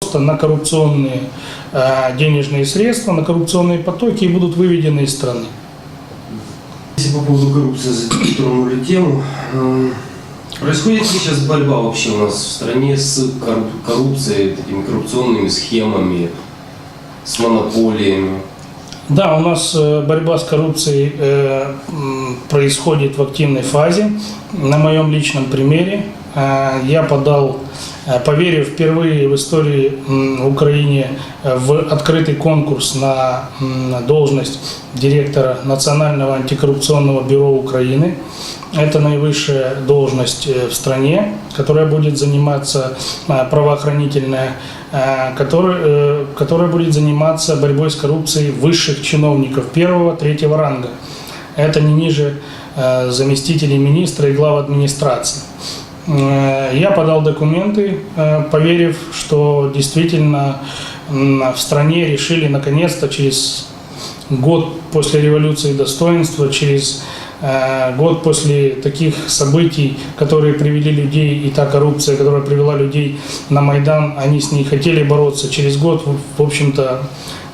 просто на коррупционные э, денежные средства, на коррупционные потоки и будут выведены из страны. Если по поводу коррупции затронули тему, э, происходит ли сейчас борьба вообще у нас в стране с корру- коррупцией, такими коррупционными схемами, с монополиями? Да, у нас э, борьба с коррупцией происходит в активной фазе. На моем личном примере я подал, э, поверив впервые в истории Украине э, в открытый конкурс на должность директора Национального антикоррупционного бюро Украины. Это наивысшая должность э, в стране, которая будет заниматься э, правоохранительная, э, которая, которая будет заниматься борьбой с коррупцией высших чиновников первого, третьего ранга. Это не ниже заместителей министра и глав администрации. Э, Я подал документы, э, поверив, что действительно в стране решили наконец-то через год после революции достоинства, через год после таких событий, которые привели людей, и та коррупция, которая привела людей на Майдан, они с ней хотели бороться. Через год, в- общем-то,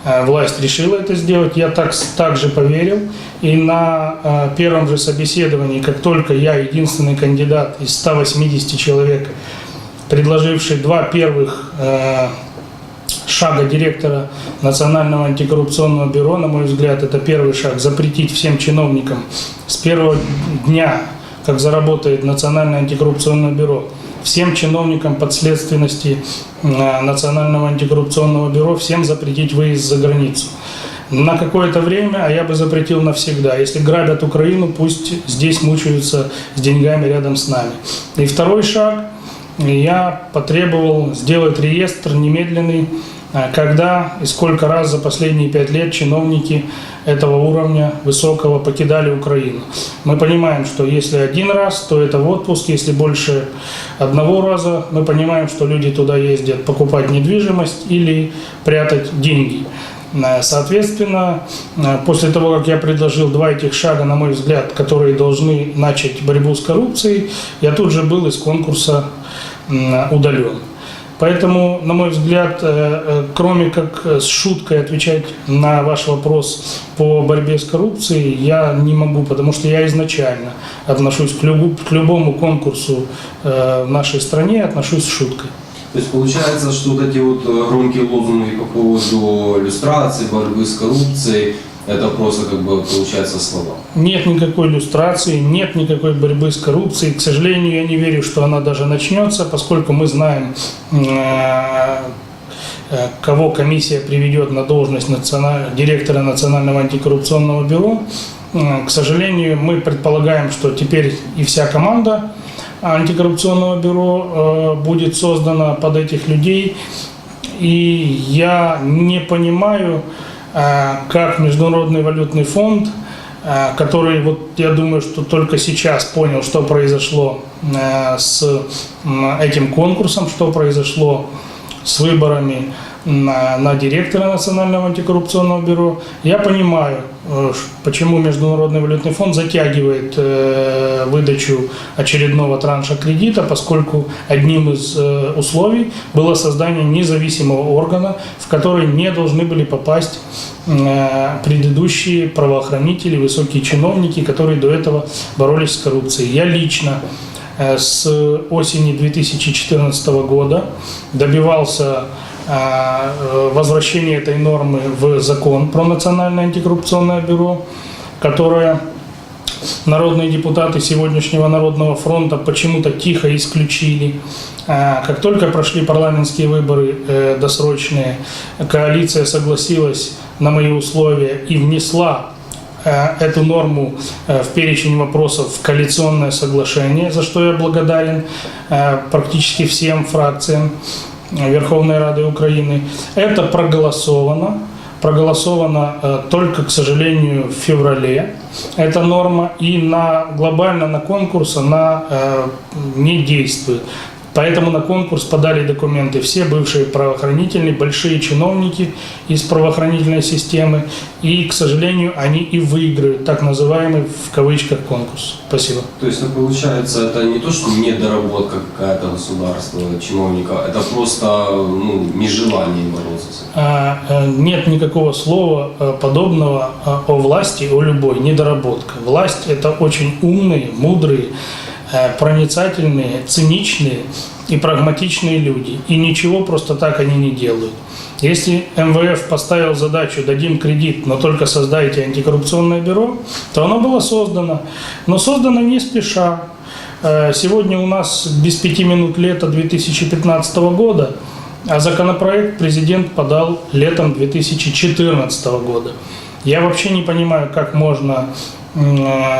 э, власть решила это сделать. Я так, также поверил. И на э, первом же собеседовании, как только я, единственный кандидат из 180 человек, предложивший два первых э, шага директора Национального антикоррупционного бюро, на мой взгляд, это первый шаг, запретить всем чиновникам с первого дня, как заработает Национальное антикоррупционное бюро, всем чиновникам подследственности э, Национального антикоррупционного бюро, всем запретить выезд за границу. На какое-то время, а я бы запретил навсегда. Если грабят Украину, пусть здесь мучаются с деньгами рядом с нами. И второй шаг, я потребовал сделать реестр немедленный, когда и сколько раз за последние пять лет чиновники этого уровня высокого покидали Украину. Мы понимаем, что если один раз, то это в отпуск, если больше одного раза, мы понимаем, что люди туда ездят покупать недвижимость или прятать деньги. Э, Соответственно, э, после того, как я предложил два этих шага, на мой взгляд, которые должны начать борьбу с коррупцией, я тут же был из конкурса удален. Поэтому, на мой взгляд, э, э, кроме как с шуткой отвечать на ваш вопрос по борьбе с коррупцией, я не могу, потому что я изначально отношусь к, любу- к любому конкурсу э, в нашей стране, отношусь с шуткой. То есть получается, что вот эти вот громкие лозунги по поводу иллюстрации, борьбы с коррупцией, это просто как бы получается слова. Нет никакой иллюстрации, нет никакой борьбы с коррупцией. К сожалению, я не верю, что она даже начнется, поскольку мы знаем, э, э, кого комиссия приведет на должность националь- директора Национального антикоррупционного бюро. К сожалению, мы предполагаем, что теперь и вся команда антикоррупционного бюро э, будет создана под этих людей. И я не понимаю, как Международный валютный фонд, э, который, вот я думаю, что только сейчас понял, что произошло э, с этим конкурсом, что произошло с выборами на, на директора Национального антикоррупционного бюро. Я понимаю, э, почему Международный валютный фонд затягивает э, выдачу очередного транша кредита, поскольку одним из э, условий было создание независимого органа, в который не должны были попасть э, предыдущие правоохранители, высокие чиновники, которые до этого боролись с коррупцией. Я лично э, с осени 2014 года добивался э, возвращения этой нормы в закон про Национальное антикоррупционное бюро, которое народные депутаты сегодняшнего Народного фронта почему-то тихо исключили. А, Как только прошли парламентские выборы э, досрочные, коалиция согласилась на мои условия и внесла э, эту норму в перечень вопросов в коалиционное соглашение, за что я благодарен практически всем фракциям Верховной Рады Украины. Это проголосовано. Проголосовано э, только, к сожалению, в феврале эта норма, и на глобально на конкурс она э, не действует. Поэтому на конкурс подали документы все бывшие правоохранительные, большие чиновники из правоохранительной системы. И, к сожалению, они и выиграют так называемый в кавычках конкурс. Спасибо. То есть, ну, получается, это не то, что недоработка какая-то государства, чиновника, это просто ну, нежелание бороться с этим. А, э, Нет никакого слова э, подобного э, о власти, о любой, недоработка. Власть – это очень умные, мудрые, проницательные, циничные и прагматичные люди. И ничего просто так они не делают. Если МВФ поставил задачу «дадим кредит, но только создайте антикоррупционное бюро», то оно было создано. Но создано не спеша. Э, Сегодня у нас без пяти минут лета 2015 года, а законопроект президент подал летом 2014 года. Я вообще не понимаю, как можно э,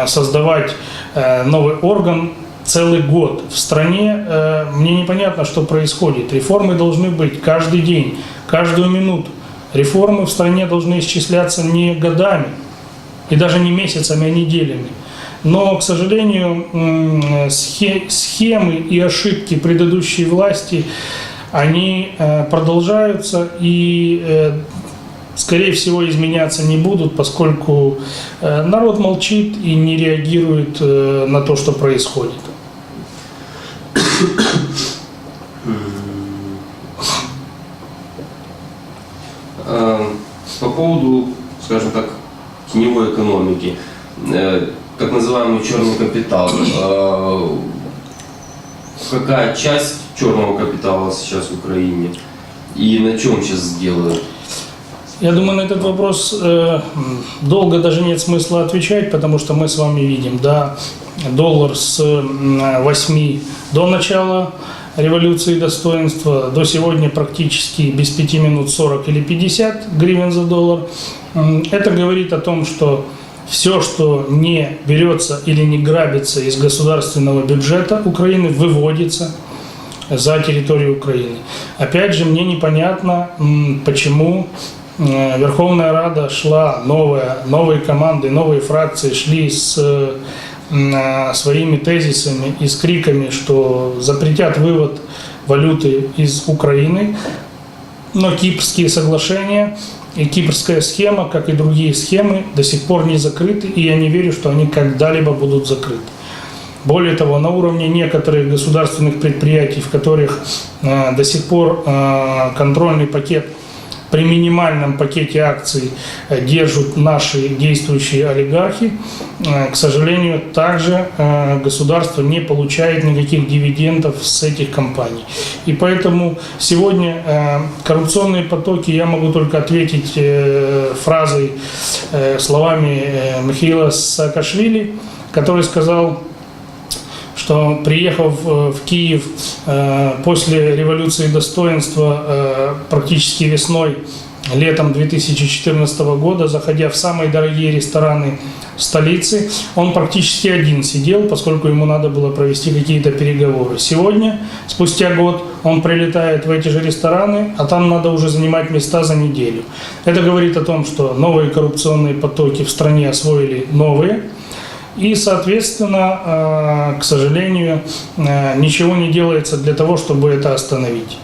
создавать э, новый орган целый год. В стране э, мне непонятно, что происходит. Реформы должны быть каждый день, каждую минуту. Реформы в стране должны исчисляться не годами и даже не месяцами, а неделями. Но, к сожалению, схемы и ошибки предыдущей власти, они э, продолжаются и, э, скорее всего, изменяться не будут, поскольку э, народ молчит и не реагирует э, на то, что происходит. Э, По поводу, скажем так, теневой экономики, так называемый черный капитал. Какая часть черного капитала сейчас в Украине? И на чем сейчас сделают? Я думаю, на этот вопрос э, долго даже нет смысла отвечать, потому что мы с вами видим, да, доллар с м, 8 до начала революции достоинства до сегодня практически без 5 минут 40 или 50 гривен за доллар. Это говорит о том, что все, что не берется или не грабится из государственного бюджета Украины, выводится за территорию Украины. Опять же, мне непонятно, почему Верховная Рада шла, новая, новые команды, новые фракции шли с э, э, своими тезисами и с криками, что запретят вывод валюты из Украины, но кипрские соглашения и кипрская схема, как и другие схемы, до сих пор не закрыты, и я не верю, что они когда-либо будут закрыты. Более того, на уровне некоторых государственных предприятий, в которых э, до сих пор э, контрольный пакет при минимальном пакете акций э, держат наши действующие олигархи, э, к сожалению, также э, государство не получает никаких дивидендов с этих компаний. И поэтому сегодня коррупционные потоки я могу только ответить фразой, словами Михаила Саакашвили, который сказал, что приехав в Киев э, после революции достоинства э, практически весной, летом 2014 года, заходя в самые дорогие рестораны столицы, он практически один сидел, поскольку ему надо было провести какие-то переговоры. Сегодня, спустя год, он прилетает в эти же рестораны, а там надо уже занимать места за неделю. Это говорит о том, что новые коррупционные потоки в стране освоили новые, и, соответственно, э, к сожалению, э, ничего не делается для того, чтобы это остановить.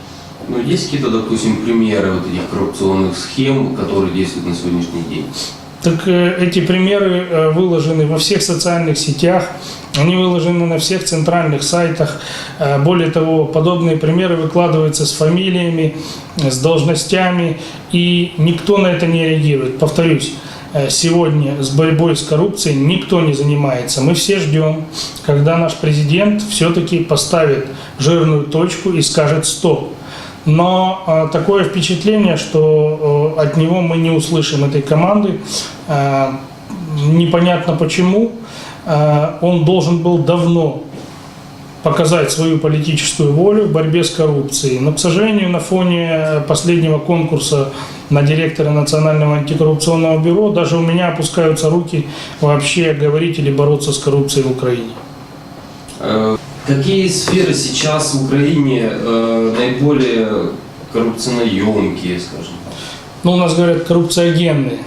Ну, есть какие-то, допустим, примеры вот этих коррупционных схем, которые действуют на сегодняшний день? Так э, эти примеры выложены во всех социальных сетях, они выложены на всех центральных сайтах. Более того, подобные примеры выкладываются с фамилиями, с должностями, и никто на это не реагирует. Повторюсь, сегодня с борьбой с коррупцией никто не занимается. Мы все ждем, когда наш президент все-таки поставит жирную точку и скажет «стоп». Но э, такое впечатление, что э, от него мы не услышим этой команды. Э, непонятно почему. Э, он должен был давно показать свою политическую волю в борьбе с коррупцией. Но, к сожалению, на фоне последнего конкурса на директора Национального антикоррупционного бюро даже у меня опускаются руки вообще говорить или бороться с коррупцией в Украине. Э, Какие сферы сейчас в Украине э, наиболее коррупционоемкие, скажем? Ну, у нас говорят коррупциогенные.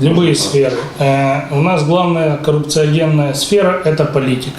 Любые сферы. Э, У нас главная коррупциогенная сфера – это политика.